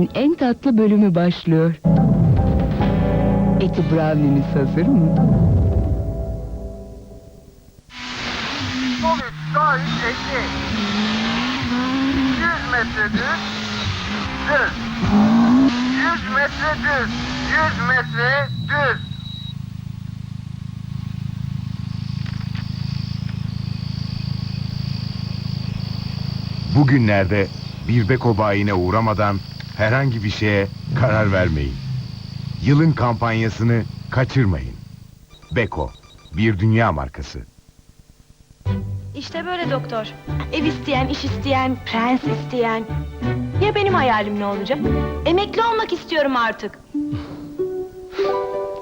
Günün en tatlı bölümü başlıyor. Eti brownie'niz hazır mı? Sol üç, sağ üç, 50. 100 metre düz, düz. 100 metre düz, 100 metre düz. Bugünlerde bir beko bayine uğramadan herhangi bir şeye karar vermeyin. Yılın kampanyasını kaçırmayın. Beko, bir dünya markası. İşte böyle doktor. Ev isteyen, iş isteyen, prens isteyen. Ya benim hayalim ne olacak? Emekli olmak istiyorum artık.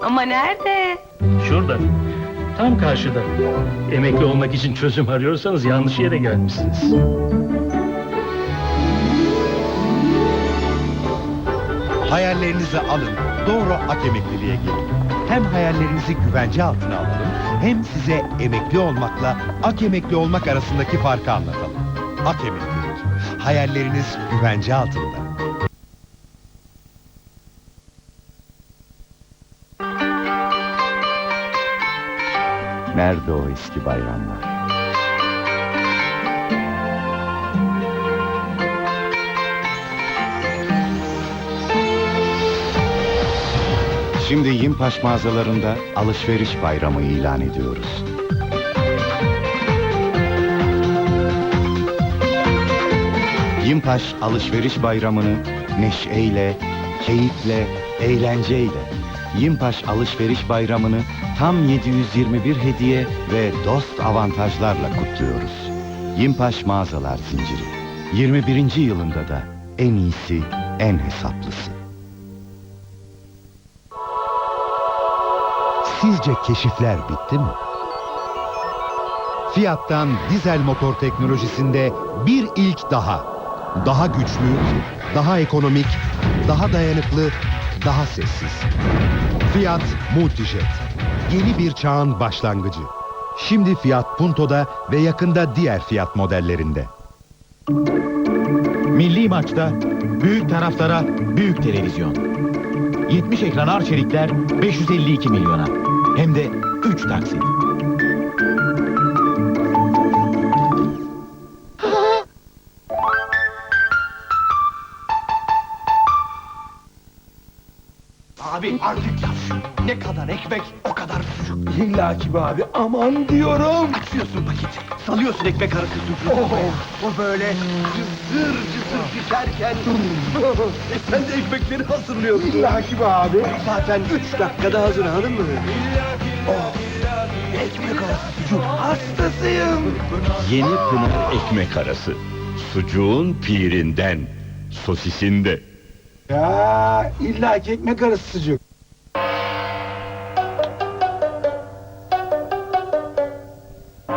Ama nerede? Şurada. Tam karşıda. Emekli olmak için çözüm arıyorsanız yanlış yere gelmişsiniz. Hayallerinizi alın, doğru ak emekliliğe gelin. Hem hayallerinizi güvence altına alalım, hem size emekli olmakla ak emekli olmak arasındaki farkı anlatalım. Ak emeklilik, hayalleriniz güvence altında. Nerede o eski bayramlar? Şimdi Yimpaş mağazalarında alışveriş bayramı ilan ediyoruz. Yimpaş alışveriş bayramını neşeyle, keyifle, eğlenceyle, Yimpaş alışveriş bayramını tam 721 hediye ve dost avantajlarla kutluyoruz. Yimpaş mağazalar zinciri. 21. yılında da en iyisi, en hesaplısı. Sizce keşifler bitti mi? Fiat'tan dizel motor teknolojisinde bir ilk daha. Daha güçlü, daha ekonomik, daha dayanıklı, daha sessiz. Fiat Multijet. Yeni bir çağın başlangıcı. Şimdi Fiat Punto'da ve yakında diğer Fiat modellerinde. Milli maçta büyük taraftara büyük televizyon. 70 ekran arçelikler 552 milyona. Hem de 3 taksit. Abi artık yap şu. Ne kadar ekmek o kadar sucuk. İlla ki be abi aman diyorum. Açıyorsun paketi. Salıyorsun ekmek arası sucuğu. Oh, o böyle cızır cızır pişerken. e sen de ekmekleri hazırlıyorsun. İlla ki be abi. Zaten üç dakikada hazır hanım mı? Oh, ekmek arası sucuk hastasıyım. Yeni Pınar ekmek arası. Sucuğun pirinden, sosisinde. Ya illa ki ekmek arası sucuk.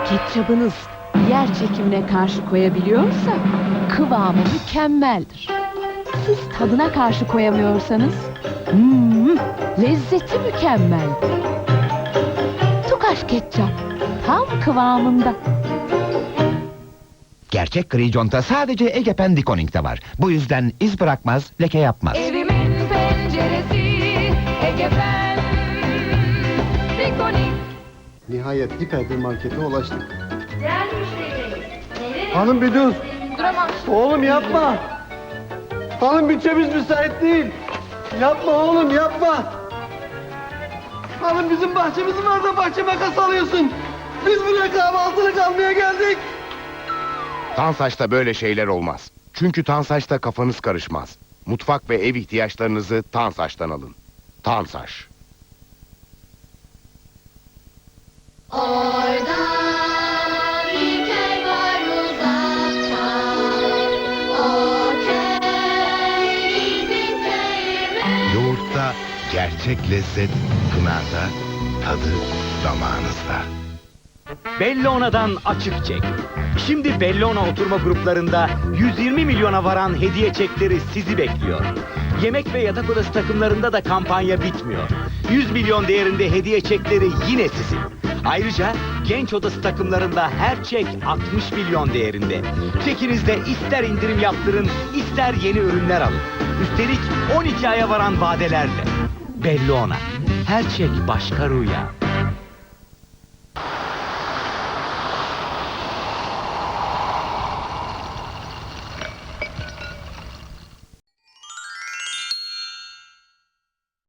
Ketçabınız yer çekimine karşı koyabiliyorsa kıvamı mükemmeldir. Siz tadına karşı koyamıyorsanız hmm, lezzeti mükemmel. Tukaş ketçap tam kıvamında. Gerçek gri conta sadece Ege Pendikoning'de var. Bu yüzden iz bırakmaz, leke yapmaz. Evimin penceresi Dikonik Nihayet hipermarkete ulaştık. Değerli müşterilerimiz Hanım bir dur. Duramam Oğlum yapma. Hanım bütçemiz müsait değil. Yapma oğlum yapma. Hanım bizim bahçemizin orada bahçe makas alıyorsun. Biz buraya kahvaltılık almaya geldik. Tansaç'ta böyle şeyler olmaz. Çünkü Tansaç'ta kafanız karışmaz. Mutfak ve ev ihtiyaçlarınızı Tansaç'tan alın. Tansaç. Orada bir köy var uzakta O köy bizim köyümüz Yoğurtta gerçek lezzet Pınar'da, tadı damağınızda. Bellona'dan açık çek. Şimdi Bellona oturma gruplarında 120 milyona varan hediye çekleri sizi bekliyor. Yemek ve yatak odası takımlarında da kampanya bitmiyor. 100 milyon değerinde hediye çekleri yine sizin. Ayrıca genç odası takımlarında her çek 60 milyon değerinde. Çekinizde ister indirim yaptırın, ister yeni ürünler alın. Üstelik 12 aya varan vadelerle. Bellona. Her çek başka rüya.